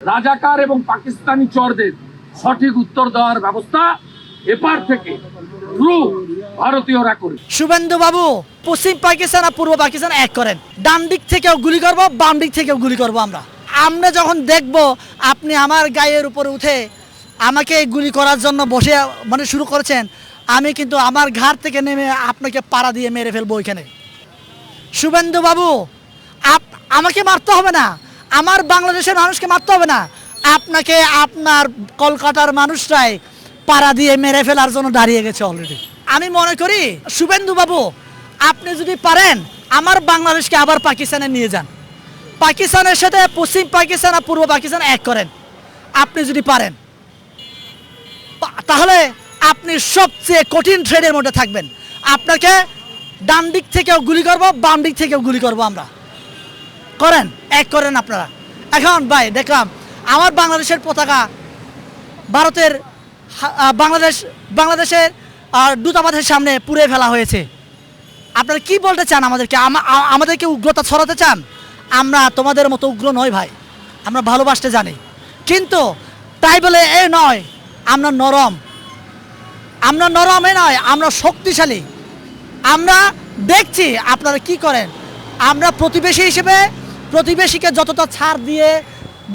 রাজাকার এবং পাকিস্তানি চরদের সঠিক উত্তর দেওয়ার ব্যবস্থা এপার থেকে ভারতীয়রা শুভেন্দু বাবু, পশ্চিম পাকিস্তান আর পূর্ব পাকিস্তান এক করেন। ডান দিক থেকেও গুলি করব, বাম দিক থেকেও গুলি করব আমরা। আমরা যখন দেখব আপনি আমার গায়ের উপরে উঠে আমাকে গুলি করার জন্য বসে মানে শুরু করেছেন, আমি কিন্তু আমার ঘাট থেকে নেমে আপনাকে পাড়া দিয়ে মেরে ফেলব ওইখানে। শুভেন্দু বাবু, আপ আমাকে মারতে হবে না। আমার বাংলাদেশের মানুষকে মারতে হবে না। আপনাকে আপনার কলকাতার মানুষরাই পাড়া দিয়ে মেরে ফেলার জন্য দাঁড়িয়ে গেছে অলরেডি আমি মনে করি শুভেন্দু বাবু আপনি যদি পারেন, আমার বাংলাদেশকে আবার পাকিস্তানে নিয়ে যান। পাকিস্তানের সাথে পশ্চিম পাকিস্তান আর পূর্ব পাকিস্তান এক করেন। আপনি যদি পারেন তাহলে আপনি সবচেয়ে কঠিন ট্রেডের মধ্যে থাকবেন। আপনাকে ডান দিক থেকেও গুলি করব, বাম দিক থেকেও গুলি করব আমরা। করেন, এক করেন আপনারা। এখন ভাই, দেখলাম আমার বাংলাদেশের পতাকা ভারতের বাংলাদেশ, বাংলাদেশের দূতাবাসের সামনে পুড়ে ফেলা হয়েছে। আপনারা কি বলতে চান আমাদেরকে? আমা- আমাদেরকে উগ্রতা ছড়াতে চান? আমরা তোমাদের মতো উগ্র নয় ভাই। আমরা ভালোবাসতে জানি। কিন্তু তাই বলে এ নয়, আমরা নরম। আমরা নরম এ নয়, আমরা শক্তিশালী। আমরা দেখছি আপনারা কি করেন। আমরা প্রতিবেশী হিসেবে প্রতিবেশীকে যতটা ছাড় দিয়ে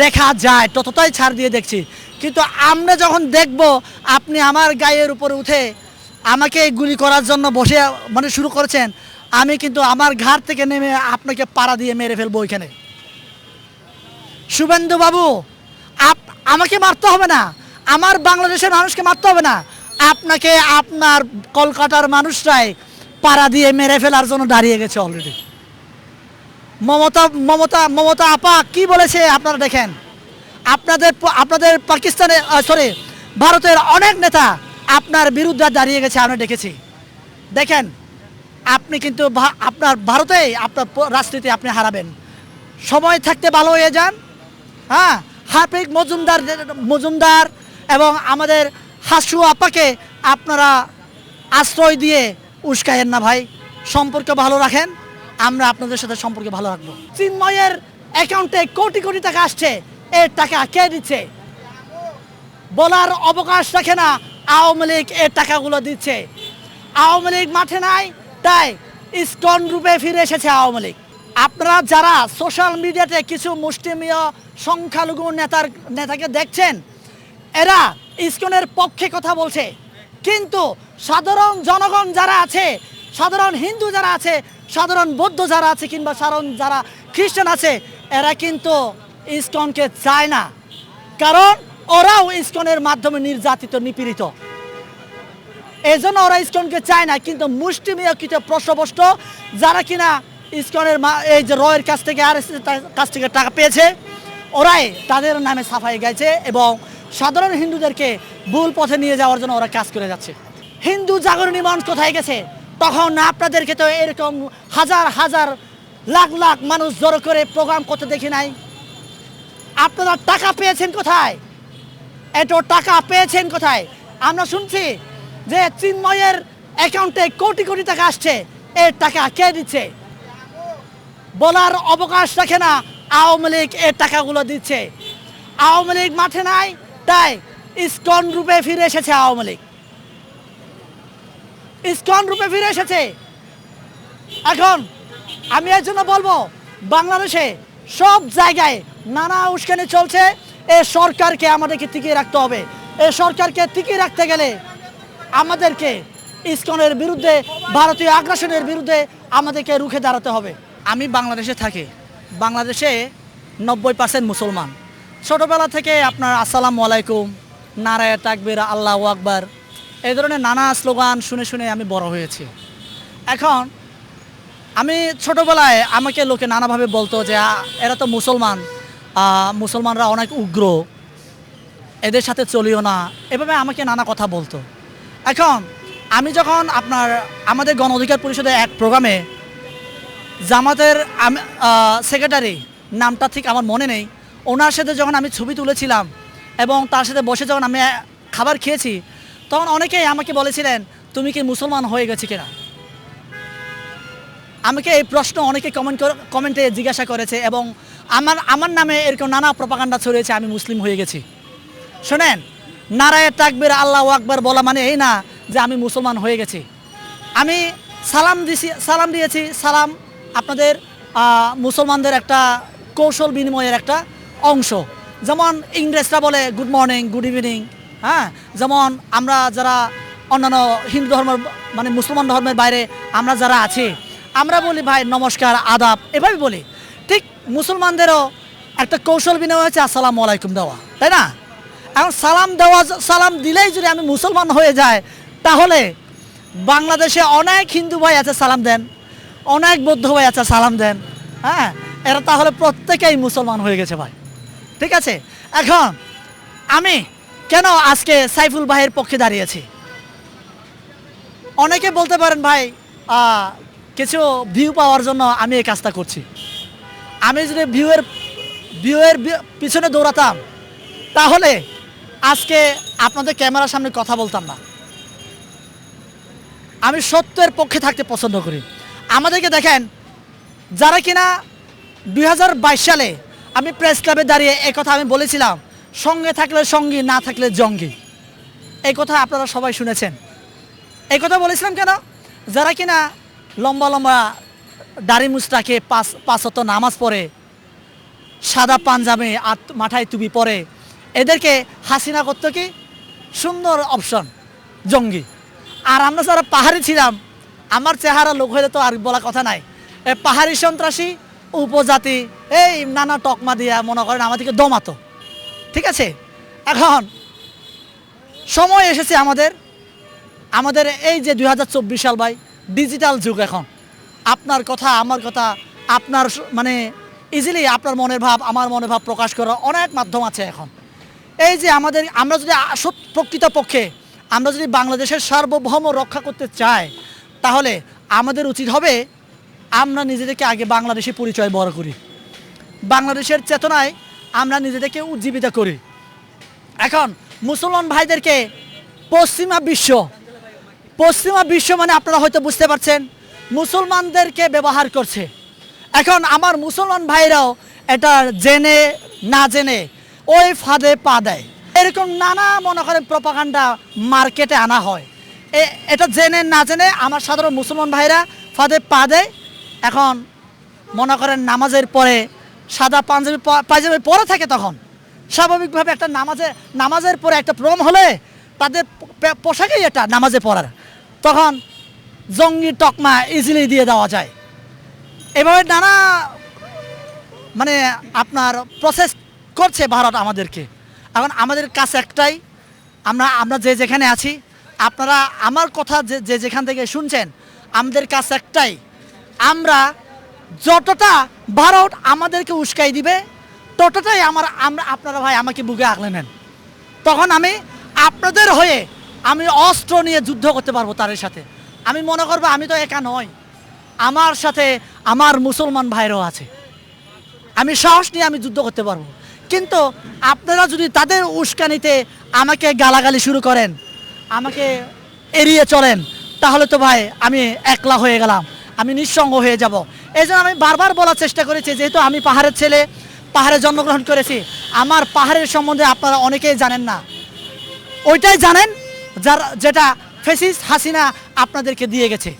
দেখা যায়, ততটাই ছাড় দিয়ে দেখছি। কিন্তু আমরা যখন দেখব, আপনি আমার গায়ের উপরে উঠে আমাকে গুলি করার জন্য বসে মানে শুরু করেছেন, আমি কিন্তু আমার ঘাট থেকে নেমে আপনাকে পাড়া দিয়ে মেরে ফেলব ওইখানে। শুভেন্দু বাবু, আপ, আমাকে মারতে হবে না। আমার বাংলাদেশের মানুষকে মারতে হবে না। আপনাকে আপনার কলকাতার মানুষরাই পাড়া দিয়ে মেরে ফেলার জন্য দাঁড়িয়ে গেছে অলরেডি মমতা মমতা মমতা আপা, কি বলেছে আপনারা দেখেন? আপনাদের আপনাদের পাকিস্তানে সরি ভারতের অনেক নেতা আপনার বিরুদ্ধে দাঁড়িয়ে গেছে, আমরা দেখেছি। দেখেন, আপনি কিন্তু আপনার ভারতে আপনার রাজনীতি আপনি হারাবেন। সময় থাকতে ভালো হয়ে যান হ্যাঁ? হাফিক মজুমদার মজুমদার এবং আমাদের হাসু আপাকে আপনারা আশ্রয় দিয়ে উস্কায়েন না ভাই। সম্পর্ক ভালো রাখেন। আমরা আপনাদের সাথে সম্পর্কে ভালো রাখব। চিন্ময়ের অ্যাকাউন্টে কোটি কোটি টাকা আসছে, এর টাকা কে দিচ্ছে? বলার অবকাশ রাখে না, আওয়ামী লীগ এর টাকাগুলো দিচ্ছে। আওয়ামী লীগ মাঠে নাই, তাই ইস্কন রূপে ফিরে এসেছে আওয়ামী লীগ। আপনারা যারা সোশ্যাল মিডিয়াতে কিছু মুষ্টিমীয় সংখ্যালঘু নেতার, নেতাকে দেখছেন, এরা ইস্কনের পক্ষে কথা বলছে। কিন্তু সাধারণ জনগণ যারা আছে সাধারণ হিন্দু যারা আছে, সাধারণ বৌদ্ধ যারা আছে কিংবা সাধারণ যারা খ্রিস্টান আছে, এরা কিন্তু ইস্কনকে চায় না। কারণ ওরাও ইস্কনের মাধ্যমে নির্যাতিত, নিপীড়িত। এই জন্য ওরা ইস্কনকে চায় না, কিন্তু মুষ্টিমীয় কিছু প্রশ্নবস্ত যারা কিনা ইস্কনের এই যে রয়ের কাছ থেকে, আর কাছ থেকে টাকা পেয়েছে, ওরাই তাদের নামে সাফাই গাইছে এবং সাধারণ হিন্দুদেরকে ভুল পথে নিয়ে যাওয়ার জন্য ওরা কাজ করে যাচ্ছে। হিন্দু জাগরণী মঞ্চ কোথায় গেছে? তখন আপনাদেরকে তো এরকম হাজার হাজার, লাখ লাখ মানুষ জড়ো করে প্রোগ্রাম করতে দেখি নাই। আপনারা টাকা পেয়েছেন কোথায়? এত টাকা পেয়েছেন কোথায়? আমরা শুনছি যে চিন্ময়ের অ্যাকাউন্টে কোটি কোটি টাকা আসছে। এর টাকা কে দিচ্ছে? বলার অবকাশ রাখে না, আওয়ামী লীগ এর টাকাগুলো দিচ্ছে। আওয়ামী লীগ মাঠে নাই, তাই ইস্কন রূপে ফিরে এসেছে আওয়ামী লীগ। ইস্কন রূপে ফিরে এসেছে। এখন আমি এর জন্য বলব, বাংলাদেশে সব জায়গায় নানা উস্কানি চলছে। এ সরকারকে আমাদেরকে টিকিয়ে রাখতে হবে। এ সরকারকে টিকিয়ে রাখতে গেলে আমাদেরকে ইস্কনের বিরুদ্ধে, ভারতীয় আগ্রাসনের বিরুদ্ধে আমাদেরকে রুখে দাঁড়াতে হবে। আমি বাংলাদেশে থাকি। বাংলাদেশে নব্বই পার্সেন্ট মুসলমান। ছোটোবেলা থেকে আপনার আসসালামু আলাইকুম, নারায় তাকবির, আল্লাহ আকবার। এই ধরনের নানা স্লোগান শুনে শুনে আমি বড় হয়েছি। এখন আমি ছোটবেলায় আমাকে লোকে নানাভাবে বলতো যে এরা তো মুসলমান। মুসলমানরা অনেক উগ্র। এদের সাথে চলিও না। এভাবে আমাকে নানা কথা বলতো। এখন আমি যখন আপনার, আমাদের গণ অধিকার পরিষদের এক প্রোগ্রামে জামাতের সেক্রেটারি নামটা ঠিক আমার মনে নেই। ওনার সাথে যখন আমি ছবি তুলেছিলাম এবং তার সাথে বসে যখন আমি খাবার খেয়েছি তখন অনেকেই আমাকে বলেছিলেন, তুমি কি মুসলমান হয়ে গেছি কিনা? আমাকে এই প্রশ্ন অনেকে কমেন্ট কমেন্টে জিজ্ঞাসা করেছে এবং আমার আমার নামে এরকম নানা প্রপাগান্ডা ছড়িয়েছে, আমি মুসলিম হয়ে গেছি। শোনেন, নারায় তাকবির আল্লাহ আকবার বলা মানে এই না যে আমি মুসলমান হয়ে গেছি। আমি সালাম দিছি, সালাম দিয়েছি, সালাম আপনাদের মুসলমানদের একটা কৌশল বিনিময়ের একটা অংশ। যেমন ইংরেজরা বলে, গুড মর্নিং, গুড ইভিনিং। হ্যাঁ? যেমন আমরা যারা অন্যান্য হিন্দু ধর্মের মানে মুসলমান ধর্মের বাইরে আমরা যারা আছি, আমরা বলি, ভাই, নমস্কার, আদাব। এভাবে বলি। ঠিক মুসলমানদেরও একটা কৌশল বিনিময় হচ্ছে, আসসালামু আলাইকুম দেওয়া। তাই না? এখন সালাম দেওয়া, সালাম দিলেই যদি আমি মুসলমান হয়ে যায় তাহলে বাংলাদেশে অনেক হিন্দু ভাই আছে, সালাম দেন। অনেক বৌদ্ধ ভাই আছে, সালাম দেন। হ্যাঁ? এরা তাহলে প্রত্যেকেই মুসলমান হয়ে গেছে, ভাই। ঠিক আছে? এখন আমি কেন আজকে সাইফুল ভাইয়ের পক্ষে দাঁড়িয়েছি? অনেকে বলতে পারেন, ভাই কিছু ভিউ পাওয়ার জন্য আমি এই কাজটা করছি। আমি যদি ভিউয়ের ভিউয়ের পিছনে দৌড়াতাম, তাহলে আজকে আপনাদের ক্যামেরার সামনে কথা বলতাম না। আমি সত্যের পক্ষে থাকতে পছন্দ করি। আমাদেরকে দেখেন, যারা কিনা দু হাজার বাইশ সালে আমি প্রেস ক্লাবে দাঁড়িয়ে কথা আমি বলেছিলাম সঙ্গে থাকলে সঙ্গী, না থাকলে জঙ্গি। এই কথা আপনারা সবাই শুনেছেন। এই কথা বলেছিলাম কেন? যারা কিনা লম্বা লম্বা দাড়ি মুস্তাকে পাঁচ পাঁচত নামাজ পড়ে, সাদা পাঞ্জাবে আর মাথায় টুপি পরে, এদেরকে হাসিনা করতো কি? সুন্দর অপশন জঙ্গি। আর আমরা যারা পাহাড়ি ছিলাম, আমার চেহারা লোক হলে তো আর বলা কথা নাই। এ পাহাড়ি সন্ত্রাসী, উপজাতি, এই নানা টকমা দিয়া মনে করেন আমাদেরকে দমাতো। ঠিক আছে? এখন সময় এসেছে আমাদের আমাদের এই যে দু হাজার চব্বিশ সাল ভাই ডিজিটাল যুগ এখন। আপনার কথা, আমার কথা, আপনার মানে ইজিলি আপনার মনের ভাব, আমার মনের ভাব প্রকাশ করার অনেক মাধ্যম আছে এখন। এই যে আমাদের, আমরা যদি আ- সত- প্রকৃত পক্ষে আমরা যদি বাংলাদেশের সার্বভৌম রক্ষা করতে চাই, তাহলে আমাদের উচিত হবে আমরা নিজেদেরকে আগে বাংলাদেশি পরিচয় বড় করি। বাংলাদেশের চেতনায় আমরা নিজেদেরকে উজ্জীবিত করি। এখন মুসলমান ভাইদেরকে পশ্চিমা বিশ্ব পশ্চিমা বিশ্ব মানে আপনারা হয়তো বুঝতে পারছেন, মুসলমানদেরকে ব্যবহার করছে। এখন আমার মুসলমান ভাইরাও এটা জেনে না জেনে ওই ফাঁদে পা দেয়। এরকম নানা মনে করেন প্রপাগান্ডা মার্কেটে আনা হয়। এ- এটা জেনে না জেনে আমার সাধারণ মুসলমান ভাইরা ফাঁদে পা দেয়। এখন মনে করেন নামাজের পরে সাদা পাঞ্জাবি পাঞ্জাবি পরে থাকে তখন। স্বাভাবিকভাবে একটা নামাজে নামাজের পরে একটা প্রোগ্রাম হলে তাদের পোশাকেই এটা, নামাজে পড়ার তখন জঙ্গি টকমা ইজিলি দিয়ে দেওয়া যায়। এভাবে নানা মানে আপনার প্রসেস করছে ভারত আমাদেরকে। এখন আমাদের কাছে একটাই, আমরা আমরা যে যেখানে আছি, আপনারা আমার কথা যে যেখান থেকে শুনছেন, আমাদের কাছে একটাই, আমরা যতটা ভারত আমাদেরকে উস্কাই দিবে, ততটাই আমার আমরা আপনারা ভাই আমাকে বুকে আগলে নেন। তখন আমি আপনাদের হয়ে আমি অস্ত্র নিয়ে যুদ্ধ করতে পারব তাদের সাথে। আমি মনে করব আমি তো একা নয় আমার সাথে আমার মুসলমান ভাইরাও আছে। আমি সাহস নিয়ে আমি যুদ্ধ করতে পারব। কিন্তু আপনারা যদি তাদের উস্কানিতে আমাকে গালাগালি শুরু করেন, আমাকে এড়িয়ে চলেন, তাহলে তো ভাই আমি একলা হয়ে গেলাম। আমি নিঃসঙ্গ হয়ে যাব। এই জন্য আমি বারবার বলার চেষ্টা করেছি, যেহেতু আমি পাহাড়ের ছেলে, পাহাড়ে জন্মগ্রহণ করেছি, আমার পাহাড়ের সম্বন্ধে আপনারা অনেকেই জানেন না। ওইটাই জানেন যার যেটা ফেসিস হাসিনা আপনাদেরকে দিয়ে গেছে।